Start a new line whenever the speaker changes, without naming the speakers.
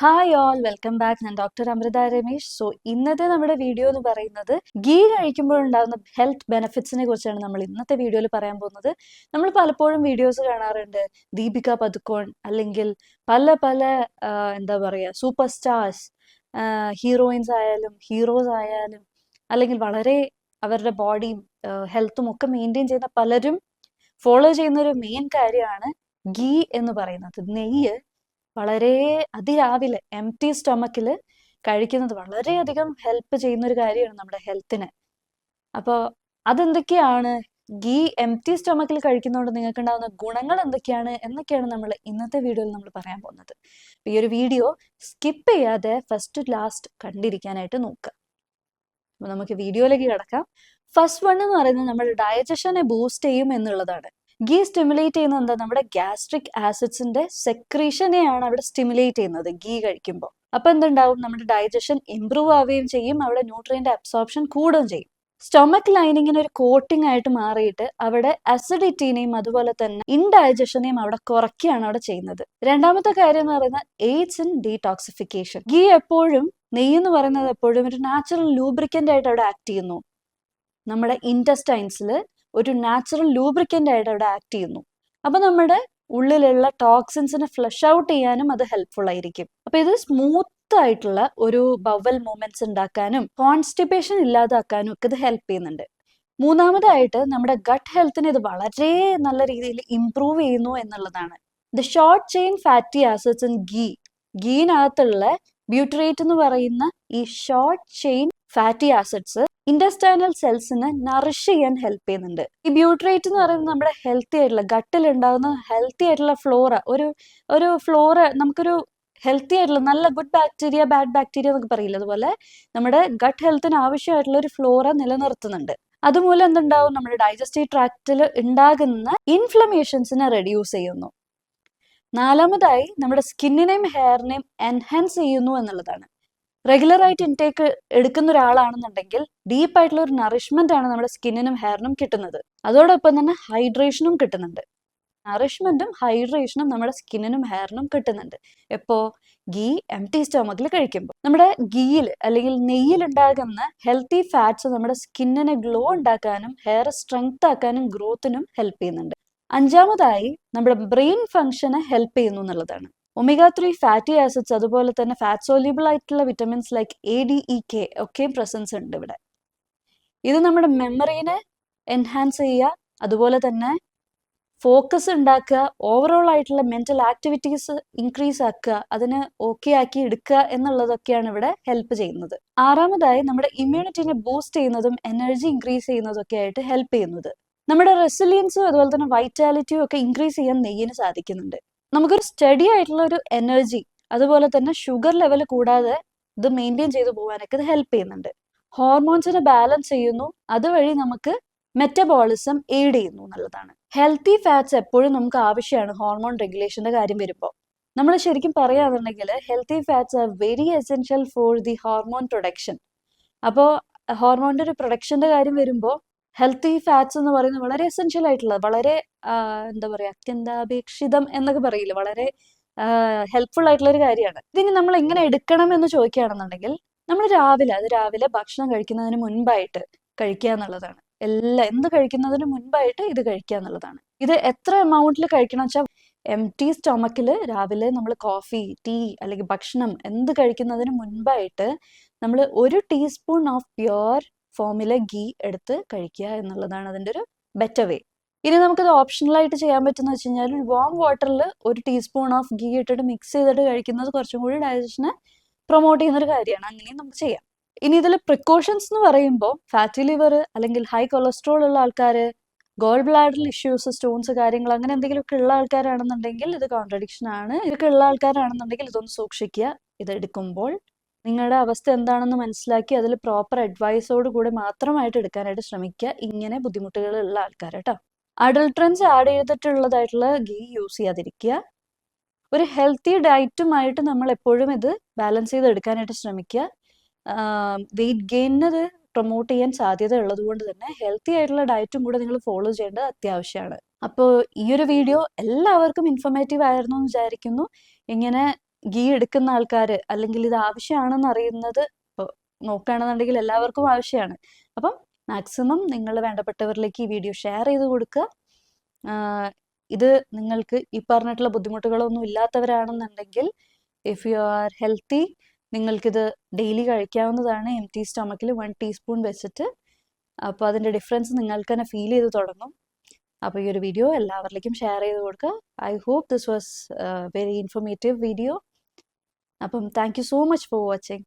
Hi all welcome back ഞാൻ doctor Amrita Ramesh. So ഇന്നത്തെ നമ്മുടെ വീഡിയോ എന്ന് പറയുന്നത് ഗീ കഴിക്കുമ്പോൾ ഉണ്ടാകുന്ന ഹെൽത്ത് ബെനിഫിറ്റ്സിനെ കുറിച്ചാണ് നമ്മൾ ഇന്നത്തെ വീഡിയോയിൽ പറയാൻ പോകുന്നത്. നമ്മൾ പലപ്പോഴും വീഡിയോസ് കാണാറുണ്ട്. ദീപിക പതുക്കോൺ അല്ലെങ്കിൽ പല പല എന്താ പറയുക സൂപ്പർ സ്റ്റാർസ് ഹീറോയിൻസ് ആയാലും ഹീറോസ് ആയാലും അല്ലെങ്കിൽ വളരെ അവരുടെ ബോഡിയും ഹെൽത്തും ഒക്കെ മെയിന്റെയിൻ ചെയ്യുന്ന പലരും ഫോളോ ചെയ്യുന്ന ഒരു മെയിൻ കാര്യമാണ് ഗീ എന്ന് പറയുന്നത്. നെയ്യ് വളരെ അതിരാവിലെ എം ടി സ്റ്റൊമക്കിൽ കഴിക്കുന്നത് വളരെയധികം ഹെൽപ്പ് ചെയ്യുന്ന ഒരു കാര്യമാണ് നമ്മുടെ ഹെൽത്തിന് അപ്പോൾ അതെന്തൊക്കെയാണ്? ഗീ എം ടി സ്റ്റൊമക്കിൽ കഴിക്കുന്നതുകൊണ്ട് നിങ്ങൾക്ക് ഉണ്ടാകുന്ന ഗുണങ്ങൾ എന്തൊക്കെയാണ്? എന്നൊക്കെയാണ് നമ്മൾ ഇന്നത്തെ വീഡിയോയിൽ നമ്മൾ പറയാൻ പോകുന്നത്. ഈ ഒരു വീഡിയോ സ്കിപ്പ് ചെയ്യാതെ ഫസ്റ്റ് ടു ലാസ്റ്റ് കണ്ടിരിക്കാനായിട്ട് നോക്കുക. അപ്പോൾ നമുക്ക് വീഡിയോയിലേക്ക് കിടക്കാം. ഫസ്റ്റ് വൺ എന്ന് പറയുന്നത് നമ്മുടെ ഡയജഷനെ ബൂസ്റ്റ് ചെയ്യും എന്നുള്ളതാണ്. ഗീ സ്റ്റിമുലേറ്റ് ചെയ്യുന്നത് എന്താ? നമ്മുടെ ഗ്യാസ്ട്രിക് ആസിഡ്സിന്റെ സെക്രീഷനെയാണ് അവിടെ സ്റ്റിമുലേറ്റ് ചെയ്യുന്നത് ഗീ കഴിക്കുമ്പോൾ അപ്പൊ എന്തുണ്ടാവും? നമ്മുടെ ഡൈജഷൻ ഇംപ്രൂവ് ആവുകയും ചെയ്യും. അവിടെ ന്യൂട്രിയന്റ് അബ്സോർപ്ഷൻ കൂടുകയും ചെയ്യും. സ്റ്റൊമക് ലൈനിങ്ങിന് ഒരു കോട്ടിംഗ് ആയിട്ട് മാറിയിട്ട് അവിടെ അസിഡിറ്റിനെയും അതുപോലെ തന്നെ ഇൻഡൈജഷനെയും അവിടെ കുറയ്ക്കുകയാണ് അവിടെ ചെയ്യുന്നത്. രണ്ടാമത്തെ കാര്യം എന്ന് പറയുന്നത് എയ്ഡ്സ് ഇൻ ഡീടോക്സിഫിക്കേഷൻ ഗീ എപ്പോഴും നെയ്യ് എന്ന് പറയുന്നത് എപ്പോഴും ഒരു നാച്ചുറൽ ലൂബ്രിക്കന്റ് ആയിട്ട് അവിടെ ആക്ട് ചെയ്യുന്നു. നമ്മുടെ ഇന്റസ്റ്റൈൻസിൽ ഒരു നാച്ചുറൽ ലൂബ്രിക്കന്റ് ആയിട്ട് അവിടെ ആക്ട് ചെയ്യുന്നു. അപ്പൊ നമ്മുടെ ഉള്ളിലുള്ള ടോക്സിൻസിനെ ഫ്ലഷ് ഔട്ട് ചെയ്യാനും അത് ഹെൽപ്ഫുൾ ആയിരിക്കും. അപ്പൊ ഇത് സ്മൂത്ത് ആയിട്ടുള്ള ഒരു ബവൽ മൂവ്മെന്റ്സ് ഉണ്ടാക്കാനും കോൺസ്റ്റിപ്പേഷൻ ഇല്ലാതാക്കാനും ഒക്കെ ഇത് ഹെൽപ്പ് ചെയ്യുന്നുണ്ട്. മൂന്നാമതായിട്ട് നമ്മുടെ ഗട്ട് ഹെൽത്തിനെ ഇത് വളരെ നല്ല രീതിയിൽ ഇംപ്രൂവ് ചെയ്യുന്നു എന്നുള്ളതാണ്. The short chain fatty acids in ghee ഗീനകത്തുള്ള butyrate എന്ന് പറയുന്ന ഈ short chain fatty acids intestinal സെൽസിനെ nourish ചെയ്യാൻ ഹെൽപ്പ് ചെയ്യുന്നുണ്ട്. ഈ ബ്യൂട്രേറ്റ് എന്ന് പറയുന്നത് നമ്മുടെ ഹെൽത്തി ആയിട്ടുള്ള ഗട്ടിൽ ഉണ്ടാകുന്ന ഹെൽത്തി ആയിട്ടുള്ള ഫ്ലോറ ഒരു ഒരു ഫ്ലോറ നമുക്കൊരു ഹെൽത്തി ആയിട്ടുള്ള നല്ല ഗുഡ് ബാക്ടീരിയ ബാഡ് ബാക്ടീരിയ എന്നൊക്കെ പറയില്ല അതുപോലെ നമ്മുടെ ഗട്ട് ഹെൽത്തിന് ആവശ്യമായിട്ടുള്ള ഒരു ഫ്ലോറ നിലനിർത്തുന്നുണ്ട്. അതുമൂലം എന്തുണ്ടാവും? നമ്മുടെ ഡൈജസ്റ്റീവ് ട്രാക്റ്റിൽ ഉണ്ടാകുന്ന ഇൻഫ്ലമേഷൻസിനെ റെഡ്യൂസ് ചെയ്യുന്നു. നാലാമതായി നമ്മുടെ സ്കിന്നിനെയും ഹെയറിനെയും എൻഹാൻസ് ചെയ്യുന്നു എന്നുള്ളതാണ്. റെഗുലർ ആയിട്ട് ഇൻടേക്ക് എടുക്കുന്ന ഒരാളാണെന്നുണ്ടെങ്കിൽ ഡീപ്പ് ആയിട്ടുള്ള ഒരു നറിഷ്മെന്റ് ആണ് നമ്മുടെ സ്കിന്നിനും ഹെയറിനും കിട്ടുന്നത്. അതോടൊപ്പം തന്നെ ഹൈഡ്രേഷനും കിട്ടുന്നുണ്ട്. നറിഷ്മെന്റും ഹൈഡ്രേഷനും നമ്മുടെ സ്കിന്നിനും ഹെയറിനും കിട്ടുന്നുണ്ട്. എപ്പോ ഗീ എം ടി സ്റ്റോമക്കിൽ കഴിക്കുമ്പോൾ നമ്മുടെ ഗീയിൽ അല്ലെങ്കിൽ നെയ്യിൽ ഉണ്ടാകുന്ന ഹെൽത്തി ഫാറ്റ്സ് നമ്മുടെ സ്കിന്നിനെ ഗ്ലോ ഉണ്ടാക്കാനും ഹെയർ സ്ട്രെങ്ത് ആക്കാനും ഗ്രോത്തിനും ഹെൽപ്പ് ചെയ്യുന്നുണ്ട്. അഞ്ചാമതായി നമ്മുടെ ബ്രെയിൻ ഫംഗ്ഷനെ ഹെൽപ്പ് ചെയ്യുന്നു എന്നുള്ളതാണ്. ഒമേഗ ത്രീ ഫാറ്റി ആസിഡ്സ് അതുപോലെ തന്നെ ഫാറ്റ് സോല്യൂബിൾ ആയിട്ടുള്ള vitamins like A D E K ഒക്കെയും പ്രസൻസ് ഉണ്ട് ഇവിടെ. ഇത് നമ്മുടെ മെമ്മറീനെ എൻഹാൻസ് ചെയ്യുക അതുപോലെ തന്നെ ഫോക്കസ് ഉണ്ടാക്കുക ഓവറോൾ ആയിട്ടുള്ള മെന്റൽ ആക്ടിവിറ്റീസ് ഇൻക്രീസ് ആക്കുക അതിനെ ഓക്കെ ആക്കി എടുക്കുക എന്നുള്ളതൊക്കെയാണ് ഇവിടെ ഹെൽപ്പ് ചെയ്യുന്നത്. ആറാമതായി നമ്മുടെ ഇമ്മ്യൂണിറ്റിനെ ബൂസ്റ്റ് ചെയ്യുന്നതും എനർജി ഇൻക്രീസ് ചെയ്യുന്നതും ഒക്കെ ആയിട്ട് ഹെൽപ്പ് ചെയ്യുന്നത്. നമ്മുടെ റെസിലിയൻസും അതുപോലെ തന്നെ വൈറ്റാലിറ്റിയും ഒക്കെ ഇൻക്രീസ് ചെയ്യാൻ നെയ്യിന് സാധിക്കുന്നുണ്ട്. നമുക്കൊരു സ്റ്റഡി ആയിട്ടുള്ള ഒരു എനർജി അതുപോലെ തന്നെ ഷുഗർ ലെവൽ കൂടാതെ ഇത് മെയിന്റെയിൻ ചെയ്തു പോകാനൊക്കെ ഇത് ഹെൽപ്പ് ചെയ്യുന്നുണ്ട്. ഹോർമോൺസിനെ ബാലൻസ് ചെയ്യുന്നു അതുവഴി നമുക്ക് മെറ്റബോളിസം എയ്ഡ് ചെയ്യുന്നു എന്നുള്ളതാണ്. ഹെൽത്തി ഫാറ്റ്സ് എപ്പോഴും നമുക്ക് ആവശ്യമാണ് ഹോർമോൺ റെഗുലേഷന്റെ കാര്യം വരുമ്പോൾ നമ്മൾ ശരിക്കും പറയുകയാണെന്നുണ്ടെങ്കിൽ healthy fats are very essential for the hormone production അപ്പോൾ ഹോർമോണിന്റെ ഒരു പ്രൊഡക്ഷന്റെ കാര്യം വരുമ്പോൾ ഹെൽത്തി ഫാറ്റ്സ് എന്ന് പറയുന്നത് വളരെ എസെൻഷ്യൽ ആയിട്ടുള്ള വളരെ എന്താ പറയുക അത്യന്താപേക്ഷിതം എന്നൊക്കെ പറയില്ല വളരെ ഹെൽപ്ഫുൾ ആയിട്ടുള്ള ഒരു കാര്യമാണ്. ഇതിന് നമ്മൾ എങ്ങനെ എടുക്കണം എന്ന് ചോദിക്കുകയാണെന്നുണ്ടെങ്കിൽ നമ്മൾ രാവിലെ അത് രാവിലെ ഭക്ഷണം കഴിക്കുന്നതിന് മുൻപായിട്ട് കഴിക്കുക എന്നുള്ളതാണ്. എല്ലാ എന്ത് കഴിക്കുന്നതിന് മുൻപായിട്ട് ഇത് കഴിക്കുക എന്നുള്ളതാണ്. ഇത് എത്ര എമൗണ്ടിൽ കഴിക്കണം വെച്ചാൽ എം ടി സ്റ്റൊമക്കിൽ രാവിലെ നമ്മൾ കോഫി ടീ അല്ലെങ്കിൽ ഭക്ഷണം എന്ത് കഴിക്കുന്നതിന് മുൻപായിട്ട് നമ്മൾ ഒരു ടീസ്പൂൺ ഓഫ് പ്യുവർ ഫോമിലെ ഗീ എടുത്ത് കഴിക്കുക എന്നുള്ളതാണ് അതിന്റെ ഒരു ബെറ്റർ വേ ഇനി നമുക്കത് ഓപ്ഷണലായിട്ട് ചെയ്യാൻ പറ്റുന്ന വെച്ച് കഴിഞ്ഞാൽ വാം വാട്ടറിൽ ഒരു ടീസ്പൂൺ ഓഫ് ഗീ ഇട്ടിട്ട് മിക്സ് ചെയ്തിട്ട് കഴിക്കുന്നത് കുറച്ചും കൂടി ഡയജഷനെ പ്രൊമോട്ട് ചെയ്യുന്ന ഒരു കാര്യമാണ്. അങ്ങനെയും നമുക്ക് ചെയ്യാം. ഇനി ഇതിൽ പ്രിക്കോഷൻസ് എന്ന് പറയുമ്പോൾ ഫാറ്റി ലിവർ അല്ലെങ്കിൽ ഹൈ കൊളസ്ട്രോൾ ഉള്ള ആൾക്കാർ ഗോൾ ബ്ലാഡറിൽ ഇഷ്യൂസ് സ്റ്റോൺസ് കാര്യങ്ങൾ അങ്ങനെ എന്തെങ്കിലുമൊക്കെ ഉള്ള ആൾക്കാരാണെന്നുണ്ടെങ്കിൽ ഇത് കോൺട്രഡിക്ഷൻ ആണ്. ഇതൊക്കെ ഉള്ള ആൾക്കാരാണെന്നുണ്ടെങ്കിൽ ഇതൊന്ന് സൂക്ഷിക്കുക. ഇത് എടുക്കുമ്പോൾ നിങ്ങളുടെ അവസ്ഥ എന്താണെന്ന് മനസ്സിലാക്കി അതിൽ പ്രോപ്പർ അഡ്വൈസോട് കൂടെ മാത്രമായിട്ട് എടുക്കാനായിട്ട് ശ്രമിക്കുക ഇങ്ങനെ ബുദ്ധിമുട്ടുകൾ ഉള്ള ആൾക്കാർ കേട്ടോ അഡൾട്രൻസ് ആഡ് ചെയ്തിട്ടുള്ളതായിട്ടുള്ള ഗീ യൂസ് ചെയ്യാതിരിക്കുക ഒരു ഹെൽത്തി ഡയറ്റുമായിട്ട് നമ്മൾ എപ്പോഴും ഇത് ബാലൻസ് ചെയ്ത് എടുക്കാനായിട്ട് ശ്രമിക്കുക വെയിറ്റ് ഗെയിനിന് പ്രൊമോട്ട് ചെയ്യാൻ സാധ്യത ഉള്ളത് കൊണ്ട് തന്നെ ഹെൽത്തി ആയിട്ടുള്ള ഡയറ്റും കൂടെ നിങ്ങൾ ഫോളോ ചെയ്യേണ്ടത് അത്യാവശ്യമാണ് അപ്പോൾ ഈ ഒരു വീഡിയോ എല്ലാവർക്കും ഇൻഫോർമേറ്റീവ് ആയിരുന്നു എന്ന് വിചാരിക്കുന്നു. ഇങ്ങനെ ഗീ എടുക്കുന്ന ആൾക്കാർ അല്ലെങ്കിൽ ഇത് ആവശ്യമാണെന്ന് അറിയുന്നത് നോക്കുകയാണെന്നുണ്ടെങ്കിൽ എല്ലാവർക്കും ആവശ്യമാണ്. അപ്പം മാക്സിമം നിങ്ങൾ വേണ്ടപ്പെട്ടവരിലേക്ക് ഈ വീഡിയോ ഷെയർ ചെയ്ത് കൊടുക്കുക. ഇത് നിങ്ങൾക്ക് ഈ പറഞ്ഞിട്ടുള്ള ബുദ്ധിമുട്ടുകളൊന്നും ഇല്ലാത്തവരാണെന്നുണ്ടെങ്കിൽ ഇഫ് യു ആർ ഹെൽത്തി നിങ്ങൾക്കിത് ഡെയിലി കഴിക്കാവുന്നതാണ്. എം ടി സ്റ്റൊമക്കിൽ വൺ ടീസ്പൂൺ വെച്ചിട്ട് അപ്പോൾ അതിന്റെ ഡിഫറൻസ് നിങ്ങൾക്ക് തന്നെ ഫീൽ ചെയ്ത് തുടങ്ങും. അപ്പോൾ ഈ ഒരു വീഡിയോ എല്ലാവരിലേക്കും ഷെയർ ചെയ്ത് കൊടുക്കുക. I hope this was very informative video അപ്പം thank you so much for watching.